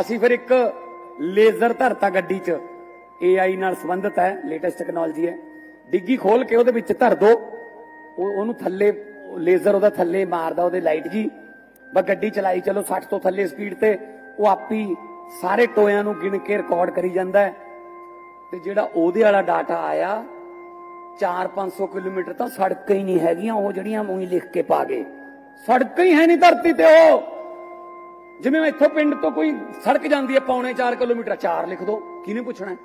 ਅਸੀਂ ਫਿਰ ਇੱਕ ਲੇਜ਼ਰ ਧਰਤਾ ਗੱਡੀ 'ਚ AI ਨਾਲ ਸੰਬੰਧਿਤ ਹੈ ਲੇਟੈਸਟ ਟੈਕਨੋਲੋਜੀ ਹੈ। ਡਿੱਗੀ ਖੋਲ ਕੇ ਉਹਦੇ ਵਿੱਚ ਧਰ ਦੋ। ਉਹਨੂੰ ਥੱਲੇ, ਲੇਜ਼ਰ ਉਹਦਾ ਥੱਲੇ ਮਾਰਦਾ, ਉਹਦੇ ਲਾਈਟ ਜੀ। ਬਸ ਗੱਡੀ ਚਲਾਈ, ਚਲੋ 60 ਤੋਂ ਥੱਲੇ ਸਪੀਡ ਤੇ ਉਹ ਆਪੀ ਸਾਰੇ ਟੋਇਆਂ ਨੂੰ ਗਿਣ ਕੇ ਰਿਕਾਰਡ ਕਰੀ ਜਾਂਦਾ ਤੇ ਜਿਹੜਾ ਉਹਦੇ ਵਾਲਾ ਡਾਟਾ ਆਇਆ 4-500 ਕਿਲੋਮੀਟਰ ਤਾਂ ਸੜਕਾਂ ਹੀ ਨਹੀਂ ਹੈਗੀਆਂ, ਉਹ ਜਿਹੜੀਆਂ ਉਹੀ ਲਿਖ ਕੇ ਪਾ ਗਏ। ਸੜਕਾਂ ਹੀ ਹੈ ਨਹੀਂ ਧਰਤੀ ਤੇ ਉਹ। ਜਿਵੇਂ ਇੱਥੋਂ ਪਿੰਡ ਤੋਂ ਕੋਈ ਸੜਕ ਜਾਂਦੀ ਹੈ, ਪੌਣੇ 4 ਕਿਲੋਮੀਟਰ 4 ਲਿਖ ਦੋ, ਕਿਹਨੇ ਪੁੱਛਣਾ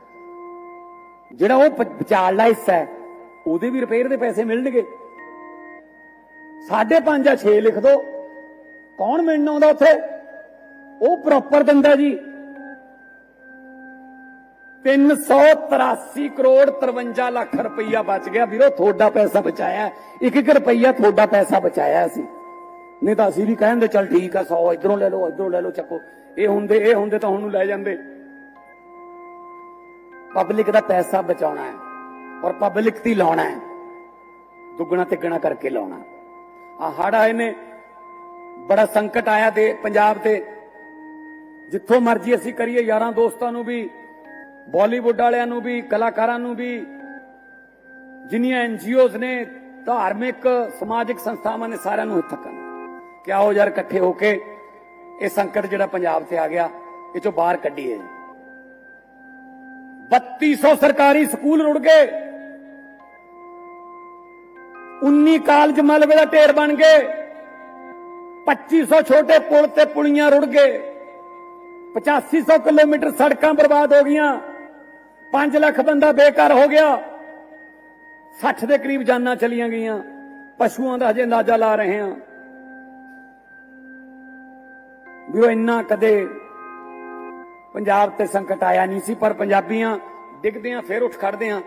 ਜਿਹੜਾ ਉਹ ਪ- ਵਿਚਾਲਲਾ ਹਿੱਸਾ ਹੈ, ਉਹਦੇ ਵੀ ਰਿਪੇਅਰ ਦੇ ਪੈਸੇ ਮਿਲਣਗੇ। 5.5 ਜਾਂ 6 ਲਿਖ ਦੋ, ਕੌਣ ਮਿਲਣ ਆਉਂਦਾ ਉੱਥੇ? ਉਹ ਪ੍ਰੋਪਰ ਦਿੰਦਾ ਜੀ। 383 ਕਰੋੜ 53 ਲੱਖ ਰੁਪਈਆ ਬਚ ਗਿਆ। ਵੀਰੋ, ਤੁਹਾਡਾ ਪੈਸਾ ਬਚਾਇਆ ਇੱਕ ਇੱਕ ਰੁਪਈਆ ਤੁਹਾਡਾ ਪੈਸਾ ਬਚਾਇਆ ਸੀ ਨਹੀਂ ਤਾਂ ਅਸੀਂ ਵੀ ਕਹਿੰਦੇ ਚੱਲ ਠੀਕ ਆ 100 ਇਧਰੋਂ ਲੈ ਲਓ, ਇਧਰੋਂ ਲੈ ਲਓ ਚੱਕੋ। ਇਹ ਹੁੰਦੇ ਇਹ ਹੁੰਦੇ ਤਾਂ ਹੁਣ ਨੂੰ ਲੈ ਜਾਂਦੇ। ਪਬਲਿਕ ਦਾ ਪੈਸਾ ਬਚਾਉਣਾ ਹੈ ਔਰ ਪਬਲਿਕ ਤੇ ਲਾਉਣਾ ਹੈ। ਦੁੱਗਣਾ ਤਿੱਗਣਾ ਕਰਕੇ ਲਾਉਣਾ। ਆ ਹੜ ਆਏ ਨੇ ਬੜਾ ਸੰਕਟ ਆਇਆ ਦੇ ਪੰਜਾਬ ਤੇ। ਜਿੱਥੋਂ ਮਰਜ਼ੀ ਅਸੀਂ ਕਰੀਏ, ਯਾਰਾਂ ਦੋਸਤਾਂ ਨੂੰ ਵੀ ਬਾਲੀਵੁੱਡ ਵਾਲਿਆਂ ਨੂੰ ਵੀ, ਕਲਾਕਾਰਾਂ ਨੂੰ ਵੀ। ਜਿੰਨੀਆਂ ਐਨਜੀਓਜ਼ ਨੇ, ਧਾਰਮਿਕ, ਸਮਾਜਿਕ ਸੰਸਥਾਵਾਂ ਨੇ ਸਾਰਿਆਂ ਨੂੰ ਇੱਥੇ ਕਰਨ ਕਿ ਆਓ ਯਾਰ ਇਕੱਠੇ ਹੋ ਕੇ ਇਹ ਸੰਕਟ ਜਿਹੜਾ ਪੰਜਾਬ ਤੇ ਆ ਗਿਆ, ਇਹ ਚੋਂ ਬਾਹਰ ਕੱਢੀਏ 3200 ਸਰਕਾਰੀ ਸਕੂਲ ਰੁੜ ਗਏ। 19 ਕਾਲਜ ਮਲਬੇ ਦਾ ਢੇਰ ਬਣ ਗਏ। 2500 ਛੋਟੇ ਪੁਲ ਤੇ ਪੁਲੀਆਂ ਰੁੜ ਗਏ। 8500 ਕਿਲੋਮੀਟਰ ਸੜਕਾਂ ਬਰਬਾਦ ਹੋ ਗਈਆਂ। 5 ਲੱਖ ਬੰਦਾ ਬੇਕਾਰ ਹੋ ਗਿਆ। 60 ਦੇ ਕਰੀਬ ਜਾਨਾਂ ਚਲੀਆਂ ਗਈਆਂ। ਪਸ਼ੂਆਂ ਦਾ ਹਜੇ ਅੰਦਾਜ਼ਾ ਲਾ ਰਹੇ ਹਾਂ। ਵੀ ਉਹ ਇੰਨਾ ਕਦੇ ਪੰਜਾਬ ਤੇ ਸੰਕਟ ਆਇਆ ਨਹੀਂ ਸੀ, ਪਰ ਪੰਜਾਬੀਆਂ ਡਿੱਗਦੇ ਆ ਫੇਰ ਉੱਠ ਖੜਦੇ ਆ